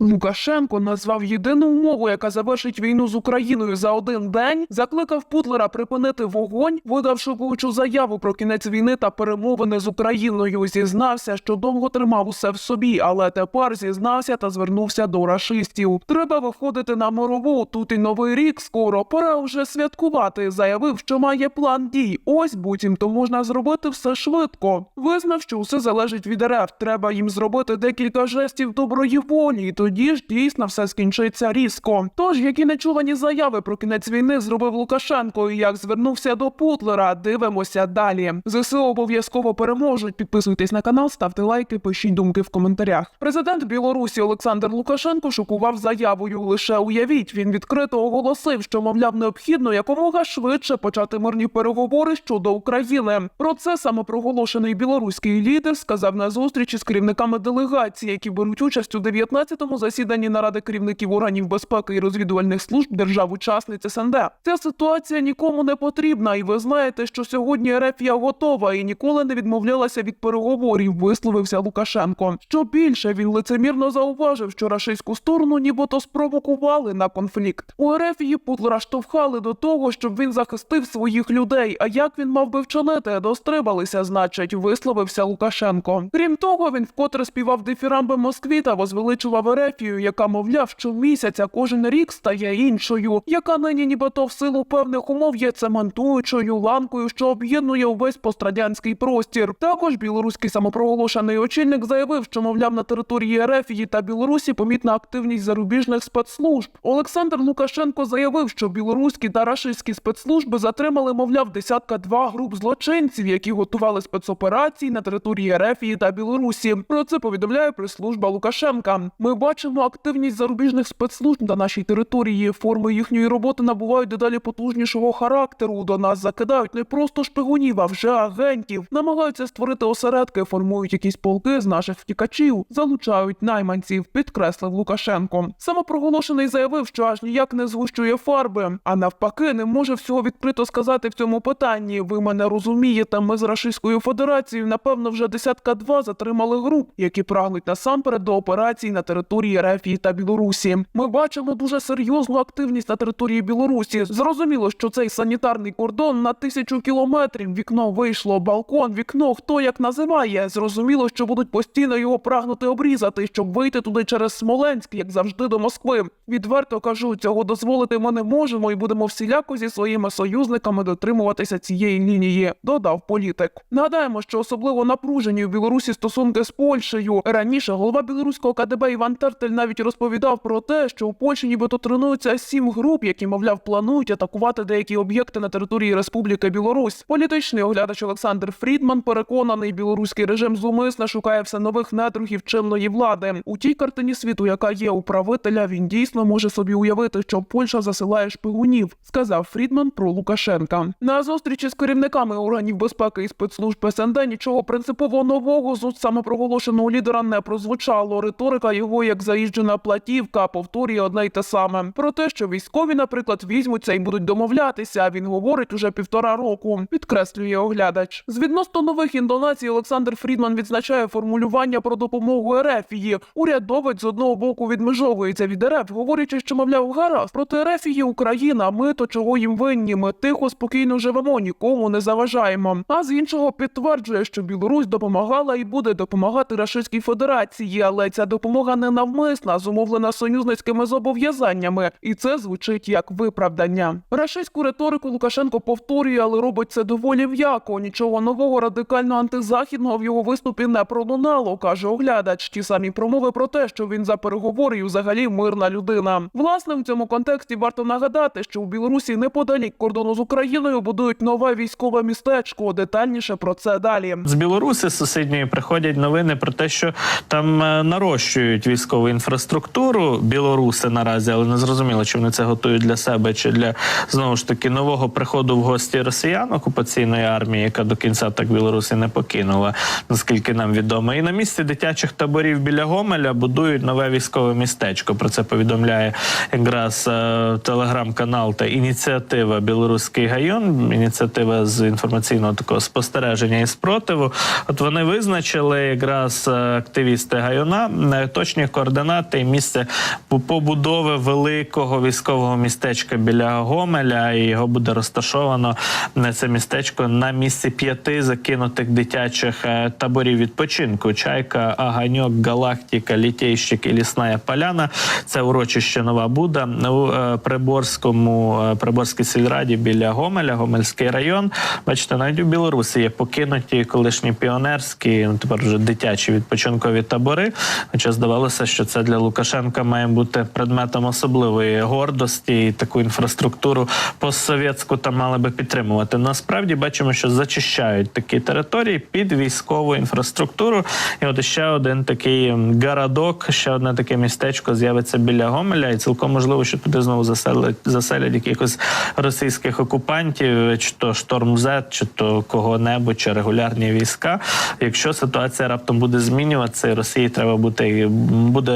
Лукашенко назвав єдину умову, яка завершить війну з Україною за один день, закликав Путлера припинити вогонь, видав шокуючу заяву про кінець війни та перемовини з Україною. Зізнався, що довго тримав усе в собі, але тепер зізнався та звернувся до рашистів. Треба виходити на мирову. Тут і новий рік скоро. Пора вже святкувати. Заявив, що має план дій. Ось буцімто можна зробити все швидко. Визнав, що все залежить від РФ. Треба їм зробити декілька жестів доброї волі, і тоді ж дійсно все скінчиться різко. Тож, які нечувані заяви про кінець війни зробив Лукашенко і як звернувся до Путлера, дивимося далі. ЗСУ обов'язково переможуть. Підписуйтесь на канал, ставте лайки, пишіть думки в коментарях. Президент Білорусі Олександр Лукашенко шокував заявою. Лише уявіть, він відкрито оголосив, що мовляв необхідно якомога швидше почати мирні переговори щодо України. Про це самопроголошений білоруський лідер сказав на зустрічі з керівниками делегації, які беруть участь у 19-му засіданні наради керівників органів безпеки і розвідувальних служб держав-учасниць СНД. Ця ситуація нікому не потрібна, і ви знаєте, що сьогодні Рефія готова і ніколи не відмовлялася від переговорів. Висловився Лукашенко. Що більше він лицемірно зауважив, що рашистську сторону нібито спровокували на конфлікт. У Ерефії Путлера штовхали до того, щоб він захистив своїх людей. А як він мав би вчинити? Дострибалися, значить, висловився Лукашенко. Крім того, він вкотре співав дифірамби Москві та возвеличував Ерефію, яка мовляв, що місяця кожен рік стає іншою, яка нині нібито в силу певних умов є цементуючою ланкою, що об'єднує увесь пострадянський простір. Також білоруський самопроголошений очільник заявив, що мовляв на території Ерефії та Білорусі помітна активність зарубіжних спецслужб. Олександр Лукашенко заявив, що білоруські та рашистські спецслужби затримали, мовляв, десятка два груп злочинців, які готували спецоперації на території Ерефії та Білорусі. Про це повідомляє прес-служба Лукашенка. Ми бачимо активність зарубіжних спецслужб на нашій території. Форми їхньої роботи набувають дедалі потужнішого характеру. До нас закидають не просто шпигунів, а вже агентів. Намагаються створити осередки, формують якісь полки з наших втікачів, залучають найманців. Підкреслив Лукашенко. Самопроголошений заявив, що аж ніяк не згущує фарби, а навпаки, не може всього відкрито сказати в цьому питанні. Ви мене розумієте. Ми з Рашистською Федерацією, напевно, вже десятка два затримали груп, які прагнуть насамперед до операцій на території Рефії та Білорусі. Ми бачимо дуже серйозну активність на території Білорусі. Зрозуміло, що цей санітарний кордон на тисячу кілометрів. Вікно вийшло, балкон, вікно, хто як називає. Зрозуміло, що будуть постійно його прагнути обрізати, щоб вийти туди через Смоленськ, як завжди до Москви. Відверто кажу, цього дозволити ми не можемо і будемо всіляко зі своїми союзниками дотримуватися цієї лінії. Додав політик. Нагадаємо, що особливо напружені у Білорусі стосунки з Польщею. Раніше голова білоруського КДБ Іван Тертель навіть розповідав про те, що у Польщі нібито тренуються сім груп, які, мовляв, планують атакувати деякі об'єкти на території Республіки Білорусь. Політичний оглядач Олександр Фрідман переконаний, білоруський режим зумисне шукає все нових недругів чинної влади. У тій картині світу, яка є у правителя, він дійсно може собі уявити, що Польща засилає шпигунів, сказав Фрідман про Лукашенка. На зустрічі з керівниками органів безпеки і спецслужб СНД нічого принципово нового з самопроголошеного лідера не прозвучало. Риторика його як заїжджена платівка повторює одне й те саме. Про те, що військові, наприклад, візьмуться і будуть домовлятися. Він говорить уже півтора року. Підкреслює оглядач. З відносно нових інтонацій Олександр Фрідман відзначає формулювання про допомогу Ерефії. Урядовець з одного боку відмежовується від РФ, говорячи, що мовляв гаразд проти Ерефії Україна. Ми то чого їм винні. Ми тихо, спокійно живемо, нікому не заважаємо. А з іншого підтверджує, що Білорусь допомагала і буде допомагати Рашистській Федерації, але ця допомога не навмисна, зумовлена союзницькими зобов'язаннями, і це звучить як виправдання. Рашистську риторику Лукашенко повторює, але робить це доволі м'яко. Нічого нового радикально антизахідного в його виступі не пролунало, каже оглядач. Ті самі промови про те, що він за переговори і взагалі мирна людина. Власне, в цьому контексті варто нагадати, що у Білорусі неподалік кордону з Україною будують нове військове містечко. Детальніше про це далі. З Білорусі сусідньої приходять новини про те, що там е, нарощують військову інфраструктуру білоруси наразі, але не зрозуміло, чи вони це готують для себе чи для знову ж таки нового приходу в гості росіян окупаційної армії, яка до кінця так Білорусі не покинула, наскільки нам відомо. І на місці дитячих таборів біля Гомеля будують нове військове містечко. Про це повідомляє якраз е, телеграм-канал та ініціатива Білоруський гайон, ініціатива з інформаційного такого спостереження і спротиву. От вони визначили якраз е, активісти гайона е, точні координати координати і місце побудови великого військового містечка біля Гомеля. І його буде розташовано на це містечко на місці п'яти закинутих дитячих е, таборів відпочинку: Чайка, Аганьок, Галактика, Літейщик і Лісна Поляна. Це урочище Нова Буда у е, Приборському е, Приборській сільраді біля Гомеля, Гомельський район. Бачите, навіть у Білорусі є покинуті колишні піонерські, ну тепер вже дитячі відпочинкові табори. Хоча здавалося, що це для Лукашенка має бути предметом особливої гордості і таку інфраструктуру постсовєтську там мали би підтримувати. Насправді бачимо, що зачищають такі території під військову інфраструктуру. І от ще один такий городок, ще одне таке містечко з'явиться біля Гомеля, і цілком можливо, що туди знову заселять заселять якихось російських окупантів, чи то шторм З, чи то кого-небудь, чи регулярні війська. Якщо ситуація раптом буде змінюватися, Росії треба бути буде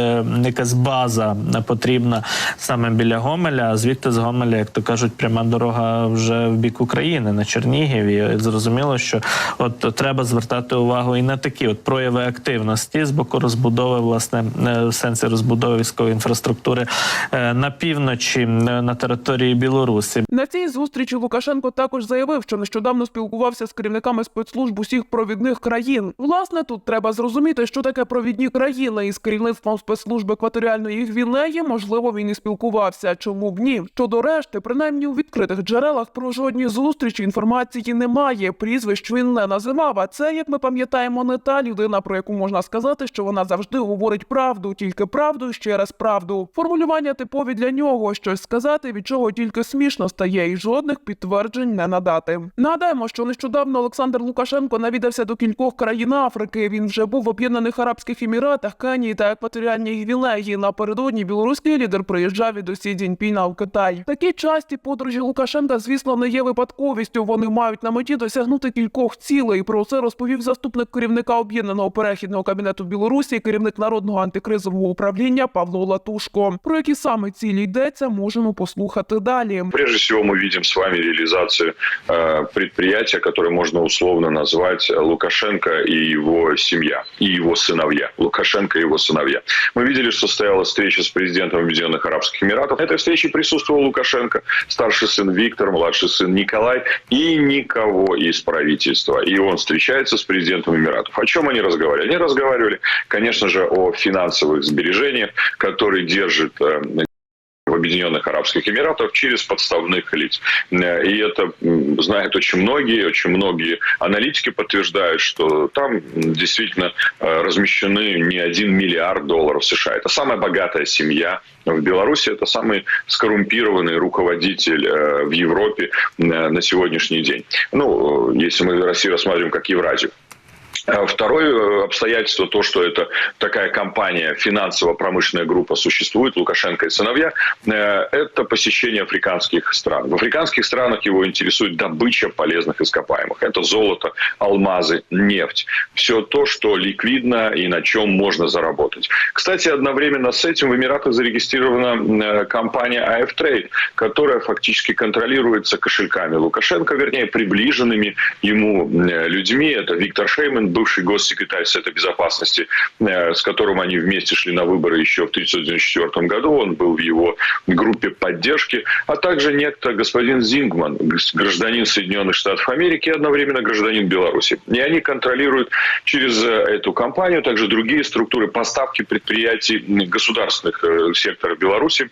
якась база потрібна саме біля Гомеля. А звідти з Гомеля, як то кажуть, пряма дорога вже в бік України на Чернігів. І зрозуміло, що от треба звертати увагу і на такі от прояви активності з боку розбудови, власне, е, в сенсі розбудови військової інфраструктури е, на півночі е, на території Білорусі. На цій зустрічі Лукашенко також заявив, що нещодавно спілкувався з керівниками спецслужб усіх провідних країн. Власне, тут треба зрозуміти, що таке провідні країни, і з керівництвом спецслужб екваторіальної Гвінеї, можливо, він і спілкувався. Чому б ні? Щодо решти, принаймні у відкритих джерелах про жодні зустрічі інформації немає. Прізвищ він не називав. А це, як ми пам'ятаємо, не та людина, про яку можна сказати, що вона завжди говорить правду, тільки правду ще раз правду. Формулювання типові для нього щось сказати, від чого тільки смішно стає, і жодних підтверджень не надати. Нагадаємо, що нещодавно Олександр Лукашенко навідався до кількох країн Африки. Він вже був в Об'єднаних Арабських Еміратах, Кенії та Екваторіальній Гвінеї. Напередодні білоруський лідер приїжджав від Сі Цзіньпіна в Китай. Такі часті подорожі Лукашенка, звісно, не є випадковістю. Вони мають на меті досягнути кількох цілей. Про це розповів заступник керівника об'єднаного перехідного кабінету Білорусі, керівник народного антикризового управління Павло Латушко. Про які саме цілі йдеться, можемо послухати далі. Прежде всего мы видим с вами реализацию э, предприятия, которое можно условно назвать Лукашенко и его семья, и его сыновья. Лукашенко и его сыновья. Мы видели, что состоялась встреча с президентом Объединенных Арабских Эмиратов. На этой встрече присутствовал Лукашенко, старший сын Виктор, младший сын Николай и никого из правительства. И он встречается с президентом Эмиратов. О чем они разговаривали? Они разговаривали, конечно же, о финансовых сбережениях, которые держит э, Объединенных Арабских Эмиратах через подставных лиц. Э, И это знают очень многие, очень многие аналитики подтверждают, что там действительно э, размещены не один миллиард долларов США. Это самая богатая семья в Беларуси, это самый скоррумпированный руководитель э, в Европе на сегодняшний день. Ну, если мы Россию рассматриваем как Евразию. А Второе э, обстоятельство, то, что это такая компания, финансово-промышленная группа существует, Лукашенко и сыновья, э, это посещение африканских стран. В африканских странах его интересует добыча полезных ископаемых. Это золото, алмазы, нефть. Все то, что ликвидно и на чем можно заработать. Кстати, одновременно с этим в Эмиратах зарегистрирована э, компания AF Trade, которая фактически контролируется кошельками Лукашенко, вернее, приближенными ему людьми. Это Виктор Шейман, бывший госсекретарь Совета Безопасности, э, с которым они вместе шли на выборы еще в 1994 году. Он был в его группе поддержки. А также некто господин Зингман, гражданин Соединенных Штатов Америки и одновременно гражданин Беларуси. И они контролируют через э, эту компанию также другие структуры поставки предприятий государственных э, секторов Беларуси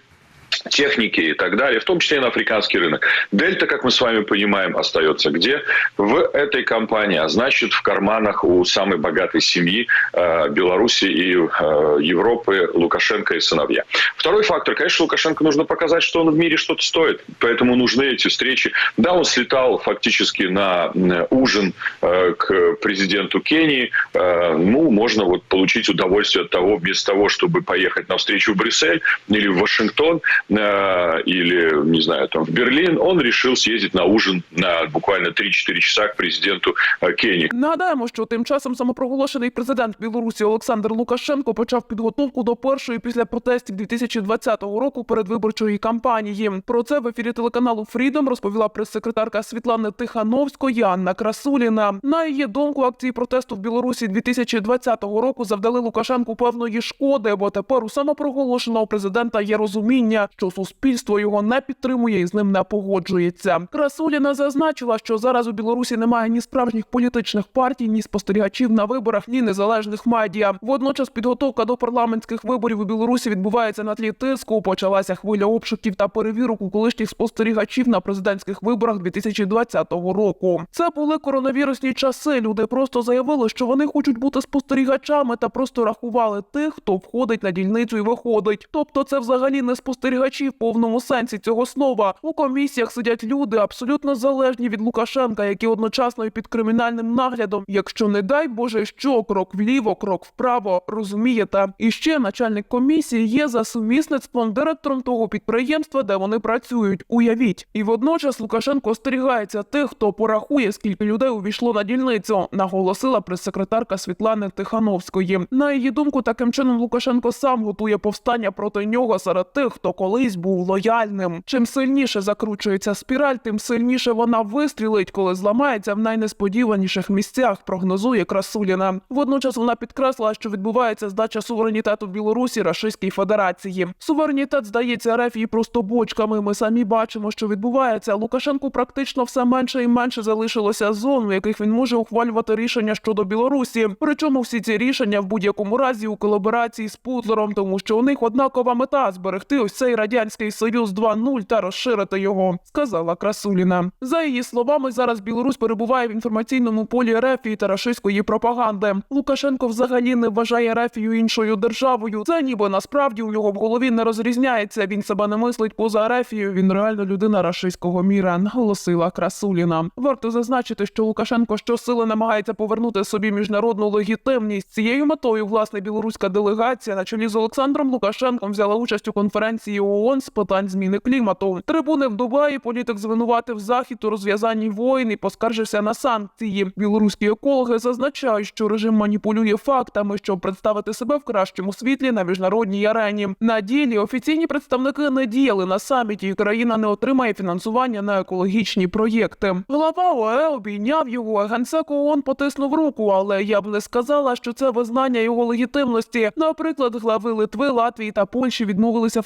техники и так далее, в том числе и на африканский рынок. Дельта, как мы с вами понимаем, остается где? В этой компании, а значит в карманах у самой богатой семьи э, Беларуси и э, Европы Лукашенко и сыновья. Второй фактор, конечно, Лукашенко нужно показать, что он в мире что-то стоит, поэтому нужны эти встречи. Да, он слетал фактически на э, ужин э, к президенту Кении, Э, ну, можно вот получить удовольствие от того, вместо того, чтобы поехать на встречу в Брюссель или в Вашингтон, э, или, не знаю, там в Берлин, он решил съездить на ужин на буквально 3-4 часа к президенту э, Кении. Нагадаємо, що тим часом самопроголошений президент Білорусі Олександр Лукашенко почав підготовку до першої після протестів 2020 року передвиборчої кампанії. Про це в ефірі телеканалу Фрідом розповіла прес-секретарка Світлани Тихановської Анна Красуліна. На її думку, акції протесту в Білорусі 2020 року завдали Лукашенку певної шкоди, бо тепер у самопроголошеного президента є розуміння, що суспільство його не підтримує і з ним не погоджується. Красуліна зазначила, що зараз у Білорусі немає ні справжніх політичних партій, ні спостерігачів на виборах, ні незалежних медіа. Водночас підготовка до парламентських виборів у Білорусі відбувається на тлі тиску. Почалася хвиля обшуків та перевірок у колишніх спостерігачів на президентських виборах 2020 року. Це були коронавірусні часи. Люди просто заявили, що вони хочуть бути спостерігачами та просто рахували тих, хто входить на дільницю і виходить. Тобто, це взагалі не спостерігачі в повному сенсі цього слова. У комісіях сидять люди абсолютно залежні від Лукашенка, які одночасно і під кримінальним наглядом. Якщо не дай Боже, що крок вліво, крок вправо, розумієте? І ще начальник комісії є за сумісництвом директором того підприємства, де вони працюють. Уявіть, і водночас Лукашенко остерігається тих, хто порахує, скільки людей увійшло на дільницю, наголосила прес-секретарка Світлани Тихановської. На її думку, таким чином Лукашенко сам готує повстання проти нього серед тих, хто колись був лояльним. Чим сильніше закручується спіраль, тим сильніше вона вистрілить, коли зламається в найнесподіваніших місцях. Прогнозує Красуліна. Водночас вона підкреслила, що відбувається здача суверенітету Білорусі Рашистській Федерації. Суверенітет здається Рефії просто бочками. Ми самі бачимо, що відбувається. Лукашенку практично все менше і менше залишилося зон, в яких він може ухвалювати рішення щодо Білорусі. Причому всі ці рішення в будь-якому разі у колаборації з Путлером, тому що у них однакова мета зберегти ось цей радянський союз 2.0 та розширити його, сказала Красуліна. За її словами, зараз Білорусь перебуває в інформаційному полі Рефії та рашистської пропаганди. Лукашенко взагалі не вважає Рефію іншою державою. Це ніби насправді у нього в голові не розрізняється. Він себе не мислить поза Рефією. Він реально людина рашистського міра, наголосила Красуліна. Варто зазначити, що Лукашенко щосили намагається повернути собі міжнародну легітимність. Цією метою власне білоруська делегація на чолі з Олександром Лукашенком взяла участь у конференції ООН з питань зміни клімату. Трибуни в Дубаї політик звинуватив захід у розв'язанні воїн і поскаржився на санкції. Білоруські екологи зазначають, що режим маніпулює фактами, щоб представити себе в кращому світлі на міжнародній арені. На ділі офіційні представники не діяли на саміті, і країна не отримає фінансування на екологічні проєкти. Глава ОЕ обійняв його, генсек ООН потиснув руку, але я б не сказала, що це визнання його легітимності. Наприклад, глави Литви, Латвії та Польщі відмовилися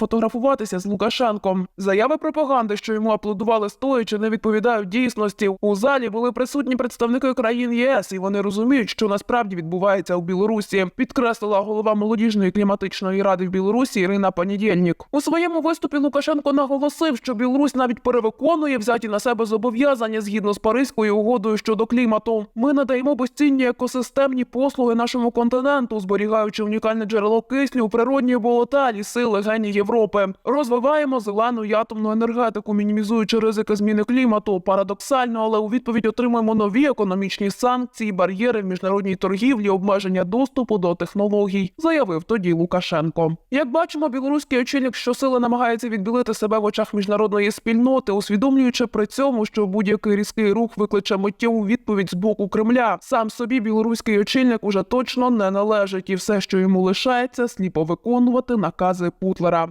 фотографуватися з Лукашенком. Заяви пропаганди, що йому аплодували стоячи, не відповідають дійсності. У залі були присутні представники країн ЄС, і вони розуміють, що насправді відбувається у Білорусі. Підкреслила голова молодіжної кліматичної ради в Білорусі Ірина Панідєльнік. У своєму виступі Лукашенко наголосив, що Білорусь навіть перевиконує взяті на себе зобов'язання згідно з Паризькою угодою щодо клімату. Ми надаємо безцінні екосистемні послуги нашому континенту, зберігаючи унікальне джерело кисню, природні болота, ліси, легені Європи. Розвиваємо зелену і атомну енергетику, мінімізуючи ризики зміни клімату. Парадоксально, але у відповідь отримуємо нові економічні санкції, бар'єри в міжнародній торгівлі, обмеження доступу до технологій, заявив тоді Лукашенко. Як бачимо, білоруський очільник щосили намагається відбілити себе в очах міжнародної спільноти, усвідомлюючи при цьому, що будь-який різкий рух викличе миттєву відповідь з боку Кремля. Сам собі білоруський очільник уже точно не належить, і все, що йому лишається, сліпо виконувати накази Путлера.